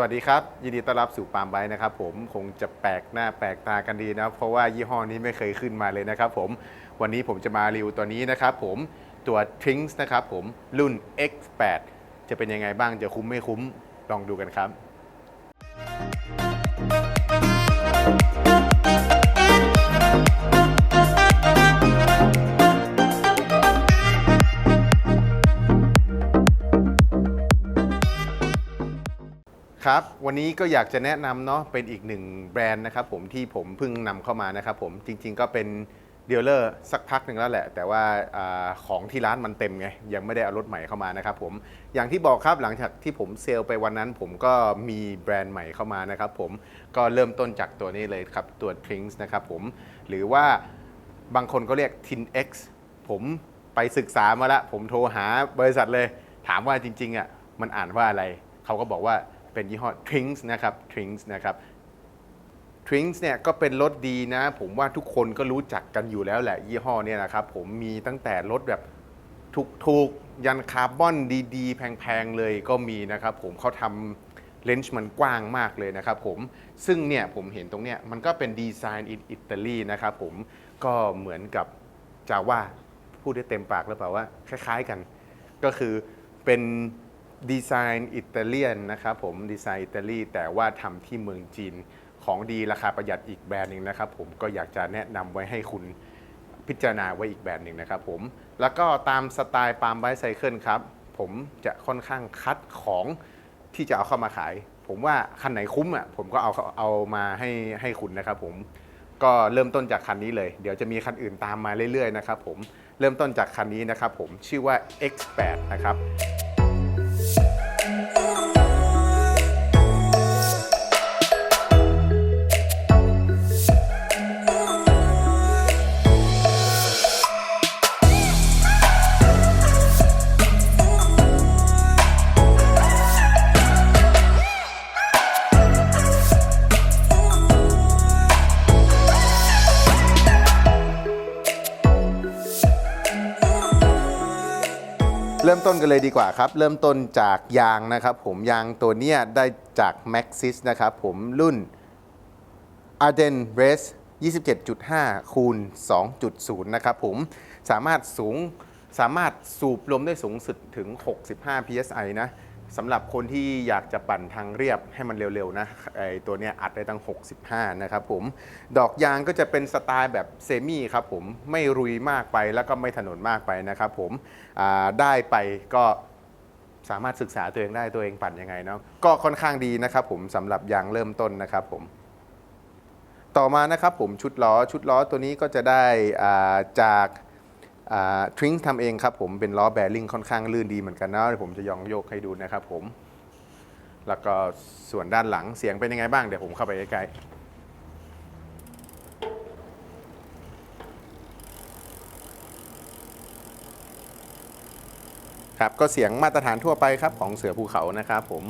วัสดีครับ ยินดีต้อนรับสู่ปามไบนะครับผมคงจะแปลกหน้าแปลกตากันดีนะเพราะว่ายี่ห้อนี้ไม่เคยขึ้นมาเลยนะครับผมวันนี้ผมจะมารีวิวตัวนี้นะครับผมตัว Trinks นะครับผมรุ่น X8 จะเป็นยังไงบ้างจะคุ้มไม่คุ้มลองดูกันครับ วันนี้ก็อยากจะแนะนำเนาะเป็นอีกหนึ่งแบรนด์นะครับผมที่ผมเพิ่งนำเข้ามานะครับผมจริงๆก็เป็นเดีลเลอร์สักพักหนึ่งแล้วแหละ แต่ว่าอาของที่ร้านมันเต็มไง ยังไม่ได้เอารถใหม่เข้ามานะครับผมอย่างที่บอกครับหลังจากที่ผมเซลล์ไปวันนั้น ผมก็มีแบรนด์ใหม่เข้ามานะครับผมก็เริ่มต้นจากตัวนี้เลยครับ ตัว Trinks นะครับผมหรือว่าบางคนก็เรียก Tin X ผมไปศึกษามาล้วผมโทรหาบริษัทเลย ถามว่าจริงๆอะมันอ่านว่าอะไร เขาก็บอกว่า เป็นยี่ห้อ Trinks นะครับ Trinks นะครับ Trinks เนี่ยก็เป็นรถดีนะ ผมว่าทุกคนก็รู้จักกันอยู่แล้วแหละยี่ห้อเนี่ยนะครับ ผมมีตั้งแต่รถแบบถูกๆ ยันคาร์บอนดีๆ แพงๆ เลยก็มีนะครับผมเขาทำเลนส์มันกว้างมากเลยนะครับผมซึ่งเนี่ยผมเห็นตรงเนี้ยมันก็เป็นดีไซน์อิตาลีนะครับผมก็เหมือนกับจาว่าพูดได้เต็มปากหรือเปล่าว่าคล้าย ๆกัน ก็คือเป็น ดีไซน์อิตาเลียนนะครับผมดีไซน์อิตาลีแต่ว่าทำที่เมืองจีนของดีราคาประหยัดอีกแบรนด์หนึ่งนะครับผมก็อยากจะแนะนำไว้ให้คุณพิจารณาไว้อีกแบรนด์หนึ่งนะครับผมแล้วก็ตามสไตล์ปาล์มไบไซเคิลครับผมจะค่อนข้างคัดของที่จะเอาเข้ามาขาย ผมว่าคันไหนคุ้มอะผมก็เอาเอามาให้ให้คุณนะครับผมก็เริ่มต้นจากคันนี้เลย เดี๋ยวจะมีคันอื่นตามมาเรื่อยๆนะครับผมเริ่มต้นจากคันนี้นะครับผมชื่อว่า X8 นะครับ ต้นกันเลยดีกว่าครับ เริ่มต้นจากยางนะครับ ผมยางตัวเนี้ยได้จาก Maxis นะครับ ผมรุ่น Arden Race 27.5 คูณ 2.0 นะครับผมสามารถสูงสามารถสูบลมได้สูงสุดถึง 65 psi นะ สำหรับคนที่อยากจะปั่นทางเรียบให้มันเร็วๆนะไอตัวเนี้ยอัดได้ตั้ง 65 นะครับผม ดอกยางก็จะเป็นสไตล์แบบเซมี่ครับผมไม่รุยมากไปแล้วก็ไม่ถนนมากไปนะครับผมได้ไปก็สามารถศึกษาตัวเองได้ตัวเองปั่นยังไงเนาะก็ค่อนข้างดีนะครับผมสำหรับยางเริ่มต้นนะครับผม ต่อมานะครับผมชุดล้อชุดล้อตัวนี้ก็จะได้จาก ทริงทำเองครับผมเป็นล้อแบริ่งค่อนข้างลื่นดีเหมือนกันนะเดี๋ยวผมจะยองโยกให้ดูนะครับผม แล้วก็ส่วนด้านหลังเสียงเป็นยังไงบ้างเดี๋ยวผมเข้าไปใกล้ๆครับก็เสียงมาตรฐานทั่วไปครับของเสือภูเขานะครับผม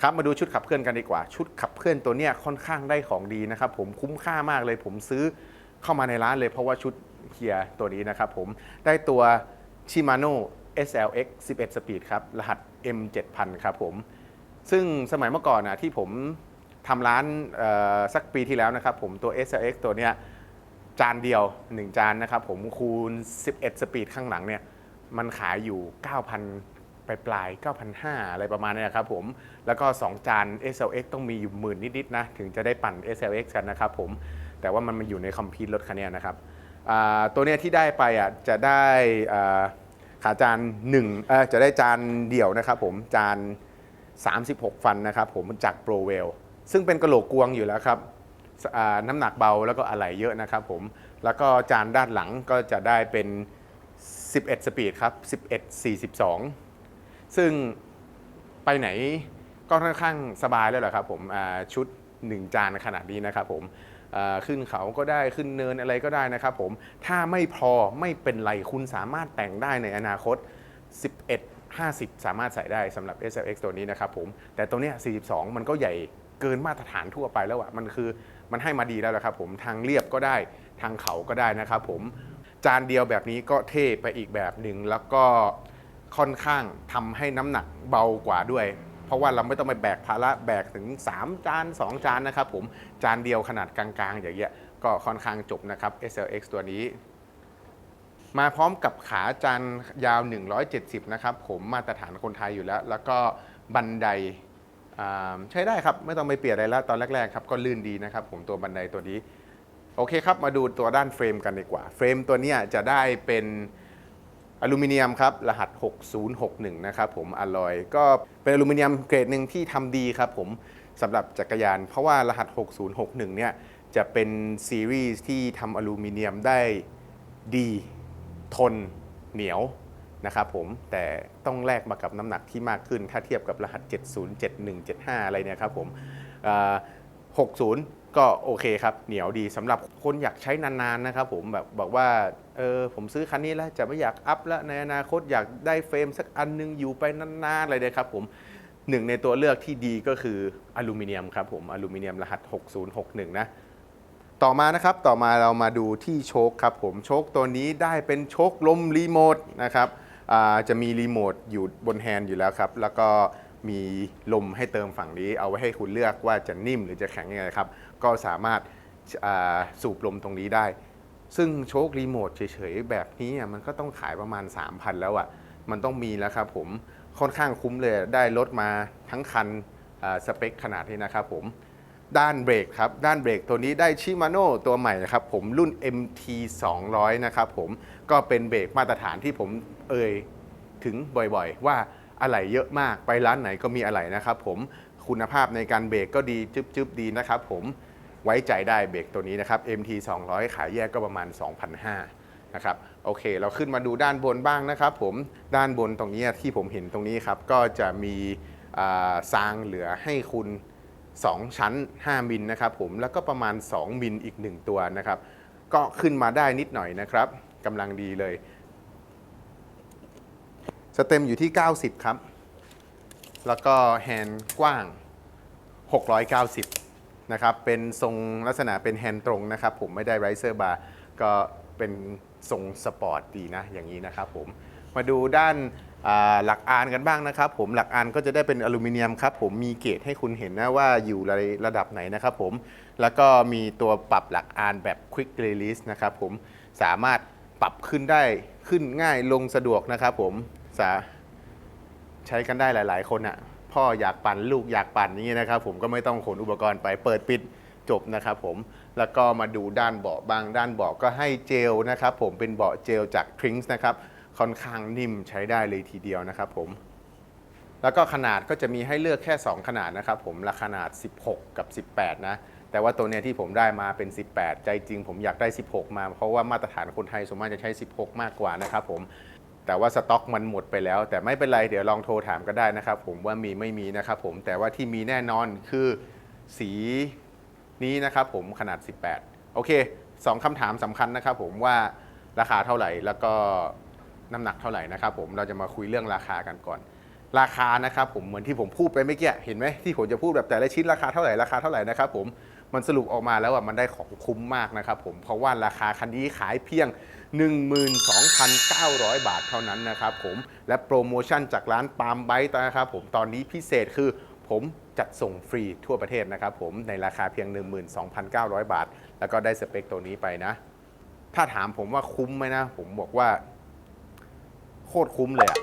ครับมาดูชุดขับเคลื่อนกันดีกว่า ชุดขับเคลื่อนตัวเนี้ยค่อนข้างได้ของดีนะครับผมคุ้มค่ามากเลยผมซื้อเข้ามาในร้านเลยเพราะว่าชุด เกียร์ตัวนี้นะครับผมได้ตัว Shimano SLX 11 Speed ครับ รหัส M7000 ครับผม ซึ่งสมัยเมื่อก่อนนะที่ผมทำร้านสักปีที่แล้วนะครับผมตัว SLX ตัวเนี้ยจานเดียว 1 จานนะครับผมคูณ 11 สปีดข้างหลังเนี่ยมันขายอยู่ 9,000ปลายปลาย 9,500 อะไรประมาณนี้ครับผมแล้วก็ 2 จาน SLX ต้องมีอยู่หมื่นนิด ๆ นะ ถึงจะได้ปั่น SLX กันนะครับผมแต่ว่ามันมาอยู่ในคอมพิวต์รถคันนี้นะครับ ตัวเนี้ยที่ได้ไปอะจะได้ขาจาน1เอ่อจะได้จานเดี่ยวนะครับผมจาน 36 ฟันนะครับผมจากโปรเวลซึ่งเป็นกระโหลกกวงอยู่แล้วครับน้ำหนักเบาแล้วก็อะไหล่เยอะนะครับผมแล้วก็จานด้านหลังก็จะได้เป็น 11 สปีดครับ 11 42 ซึ่งไปไหนก็ค่อนข้างสบายแล้วแหละครับผมชุด 1 จานขนาดนี้นะครับผม ขึ้นเขาก็ได้ขึ้นเนินอะไรก็ได้นะครับผมถ้าไม่พอไม่เป็นไรคุณสามารถแต่งได้ในอนาคต 11 50 สามารถใส่ได้สำหรับ SLX ตัวนี้นะครับผมแต่ตัวเนี้ย42 มันก็ใหญ่เกินมาตรฐานทั่วไปแล้วอะมันคือมันให้มาดีแล้วละครับผมทางเรียบก็ได้ทางเขาก็ได้นะครับผมจานเดียวแบบนี้ก็เท่ไปอีกแบบหนึ่งแล้วก็ค่อนข้างทำให้น้ำหนักเบากว่าด้วย เพราะว่าเราไม่ต้องไปแบกภาระแบกถึง 3 จาน 2 จานนะครับผมจานเดียวขนาดกลางๆ อย่างเงี้ยก็ค่อนข้างจบนะครับ SLX ตัวนี้ มาพร้อมกับขาจานยาว 170 นะครับผมมาตรฐานคนไทยอยู่แล้ว แล้วก็บันไดอ่าใช้ได้ครับไม่ต้องไปเปลี่ยนอะไรแล้วตอนแรกๆครับก็ลื่นดีนะครับผมตัวบันไดตัวนี้โอเคครับมาดูตัวด้านเฟรมกันดีกว่า เฟรมตัวนี้จะได้เป็น อลูมิเนียมครับรหัส 6061 นะครับผมอลลอยก็เป็นอลูมิเนียมเกรดหนึ่งที่ทำดีครับผมสำหรับจักรยาน เพราะว่ารหัส 6061 เนี่ยจะเป็นซีรีส์ที่ทำอลูมิเนียมได้ดีทนเหนียวนะครับผมแต่ต้องแลกมากับน้ำหนักที่มากขึ้น ถ้าเทียบกับรหัส 70 71 75 อะไรเนี่ยครับผม60 ก็โอเคครับ เหนียวดีสำหรับคนอยากใช้นานๆนะครับผมแบบบอกว่าเออผมซื้อคันนี้แล้วจะไม่อยากอัพแล้วในอนาคตอยากได้เฟรมสักอันนึงอยู่ไปนานๆอะไรเลยครับผมหนึ่งในตัวเลือกที่ดีก็คืออลูมิเนียมครับผมอลูมิเนียมรหัส 6061 นะต่อมานะครับต่อมาเรามาดูที่โชคครับผมโชคตัวนี้ได้เป็นโชคลมรีโมทนะครับจะมีรีโมทอยู่บนแฮนด์อยู่แล้วครับแล้วก็ มีลมให้เติมฝั่งนี้ เอาไว้ให้คุณเลือกว่าจะนิ่มหรือจะแข็งยังไงครับ ก็สามารถาสูบลมตรงนี้ได้ ซึ่งโชครีโมทเฉยๆ แบบนี้มันก็ต้องขายประมาณ 3,000 แล้วอะ มันต้องมีแล้วครับผมค่อนข้างคุ้มเลยได้รถมาทั้งคันสเปคขนาดนี้นะครับผมด้านเบรกครับ ด้านเบรกตัวนี้ได้ชิมาโน่ตัวใหม่นะครับผมรุ่น MT 200 นะครับผมก็เป็นเบรกมาตรฐานที่ผมเอ่ยถึงบ่อยๆ ว่า อะไหล่เยอะมากไปร้านไหนก็มีอะไหล่นะครับผมคุณภาพในการเบรกก็ดีจึ๊บๆดีนะครับผมไว้ใจได้เบรกตัวนี้นะครับ MT 200 ขายแยกก็ประมาณ 2,500นะครับโอเค เราขึ้นมาดูด้านบนบ้างนะครับผมด้านบนตรงนี้ที่ผมเห็นตรงนี้ครับก็จะมีซางเหลือให้คุณ 2 ชั้น 5 มิลนะครับผมแล้วก็ประมาณ 2 มิลอีก 1 ตัวนะครับ ก็ขึ้นมาได้นิดหน่อยนะครับกำลังดีเลย สเต็มอยู่ที่ 90 ครับ แล้วก็แฮนด์กว้าง 690 นะครับ เป็นทรงลักษณะเป็นแฮนด์ตรงนะครับ ผมไม่ได้ไรเซอร์บาร์ก็เป็นทรงสปอร์ตดีนะ อย่างนี้นะครับผม มาดูด้านหลักอานกันบ้างนะครับ ผมหลักอานก็จะได้เป็นอลูมิเนียมครับ ผมมีเกจให้คุณเห็นนะว่าอยู่ระดับไหนนะครับผม แล้วก็มีตัวปรับหลักอานแบบ Quick Release นะครับผมสามารถปรับขึ้นได้ขึ้นง่ายลงสะดวกนะครับผม สาใช้กันได้หลาย ๆ คนอะ่ะพ่ออยากปั่นลูกอยากปั่นอย่างนี้นะครับ ผมก็ไม่ต้องขนอุปกรณ์ไปเปิดปิดจบนะครับผมแล้วก็มาดูด้านเบาะบางด้านเบาะก็ให้เจลนะครับ ผมเป็นเบาะเจลจาก Trinks นะครับค่อนข้างนิ่มใช้ได้เลยทีเดียวนะครับผมแล้วก็ขนาดก็จะมีให้เลือกแค่ 2 ขนาดนะครับผมละขนาด 16 กับ 18 นะ แต่ว่าตัวเนี้ยที่ผมได้มาเป็น 18 ใจจริงผมอยากได้ 16 มา เพราะว่ามาตรฐานคนไทยส่วนมากจะใช้ 16 มากกว่านะครับผม แต่ว่าสต็อกมันหมดไปแล้ว แต่ไม่เป็นไรเดี๋ยวลองโทรถามก็ได้นะครับ ผมว่ามีไม่มีนะครับผมแต่ว่าที่มีแน่นอนคือสีนี้นะครับผมขนาด 18 โอเค2คำถามสำคัญนะครับผมว่าราคาเท่าไหร่แล้วก็น้ำหนักเท่าไหร่นะครับผมเราจะมาคุยเรื่องราคากันก่อน ราคานะครับผมเหมือนที่ผมพูดไปเมื่อกี้เห็นไหมที่ผมจะพูดแบบแต่ละชิ้นราคาเท่าไหร่ราคาเท่าไหร่นะครับผมมันสรุปออกมาแล้วอะมันได้ของคุ้มมากนะครับผมเพราะว่าราคาคันนี้ขายเพียง 12,900 บาทเท่านั้นนะครับผมและโปรโมชั่นจากร้านปาล์มไบต์นะครับผมตอนนี้พิเศษคือผมจัดส่งฟรีทั่วประเทศนะครับผมในราคาเพียง 12,900 บาท แล้วก็ได้สเปคตัวนี้ไปนะ ถ้าถามผมว่าคุ้มไหมนะ ผมบอกว่า โคตรคุ้มเลยอะ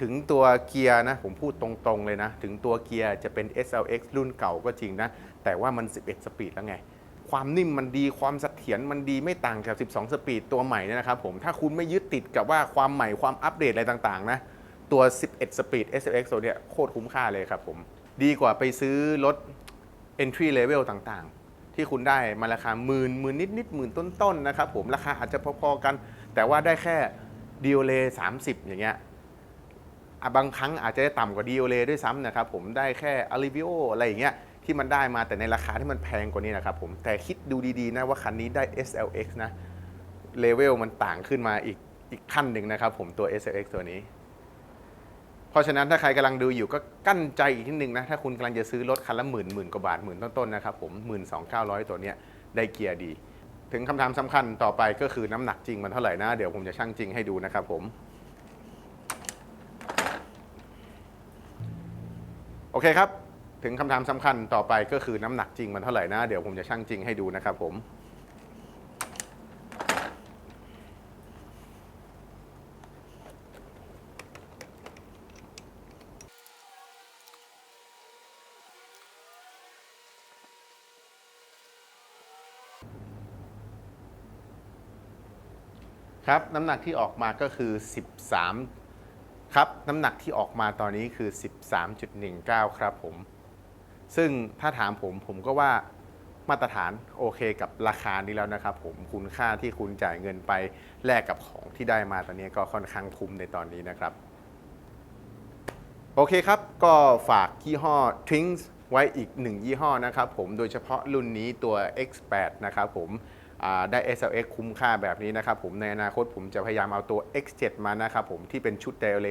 ถึงตัวเกียร์นะ ผมพูดตรงๆเลยนะ ถึงตัวเกียร์จะเป็น SLX รุ่นเก่าก็จริงนะ แต่ว่ามัน 11 สปีดแล้วไง ความนิ่มมันดีความเสถียรมันดีไม่ต่างกับ 12 สปีดตัวใหม่เนี่ยนะครับผมถ้าคุณไม่ยึดติดกับว่าความใหม่ความอัปเดตอะไรต่างๆนะตัว 11 สปีด SLX ตัวเนี้ยโคตรคุ้มค่าเลยครับผม ดีกว่าไปซื้อรถ entry level ต่างๆ ที่คุณได้มาราคาหมื่นหมื่นนิดนิดๆหมื่นต้นๆนะครับผมราคาอาจจะพอๆกัน แต่ว่าได้แค่ดีโอเล30อย่างเงี้ยบางครั้งอาจจะได้ต่ำกว่าดีโอเลด้วยซ้ำนะครับผมได้แค่อลิวิโออะไรอย่างเงี้ย ที่มันได้มาแต่ในราคาที่มันแพงกว่านี้นะครับผมแต่คิดดูดีๆนะว่าคันนี้ได้ SLX นะเลเวลมันต่างขึ้นมาอีกอีกขั้นหนึ่งนะครับผมตัว SLX ตัวนี้ เพราะฉะนั้นถ้าใครกำลังดูอยู่ก็กั้นใจอีกทีหนึ่งนะ ถ้าคุณกำลังจะซื้อรถคันละหมื่นหมื่นกว่าบาทหมื่นต้นๆนะครับผมหมื่นสองเก้าร้อยตัวเนี้ยได้เกียร์ดี ถึงคำถามสำคัญต่อไปก็คือน้ำหนักจริงมันเท่าไหร่นะ เดี๋ยวผมจะชั่งจริงให้ดูนะครับผมโอเคครับ ถึงคำถามสำคัญต่อไปก็คือน้ำหนักจริงมันเท่าไหร่นะ เดี๋ยวผมจะชั่งจริงให้ดูนะครับผมครับน้ำหนักที่ออกมาก็คือ 13 ครับ น้ำหนักที่ออกมาตอนนี้คือ 13.19 ครับผม ซึ่งถ้าถามผมผมก็ว่ามาตรฐานโอเคกับราคานี้แล้วนะครับผมคุณค่าที่คุณจ่ายเงินไปแลกกับของที่ได้มาตอนนี้ก็ค่อนข้างคุ้มในตอนนี้นะครับ โอเคครับ ก็ฝากยี่ห้อ Twins ไว้อีกหนึ่งยี่ห้อนะครับผมโดยเฉพาะรุ่นนี้ตัว X8 นะครับผมได้ SLX คุ้มค่าแบบนี้นะครับผมในอนาคตผมจะพยายามเอาตัว X7 มานะครับผมที่เป็นชุดเดลเล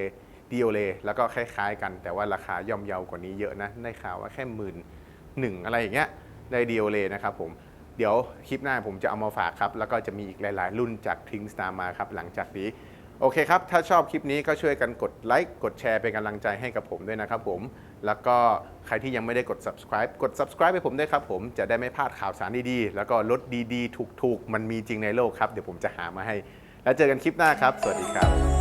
ดีโอเลแล้วก็คล้ายๆกัน แต่ว่าราคาย่อมเยาวกว่านี้เยอะนะได้ข่าวว่าแค่หมื่นหนึ่งอะไรอย่างเงี้ยได้ดีโอเลนะครับผมเดี๋ยวคลิปหน้าผมจะเอามาฝากครับ แล้วก็จะมีอีกหลาย ๆ รุ่นจาก Twins ตามมาครับหลังจากนี้โอเคครับ ถ้าชอบคลิปนี้ก็ช่วยกันกดไลค์กดแชร์เป็นกำลังใจให้กับผมด้วยนะครับผม แล้วก็ใครที่ยังไม่ได้กด subscribe กด subscribe ให้ผมด้วยครับผมจะได้ไม่พลาดข่าวสารดีๆ แล้วก็รถดีๆ ถูกๆ มันมีจริงในโลกครับ เดี๋ยวผมจะหามาให้ แล้วเจอกันคลิปหน้าครับ สวัสดีครับ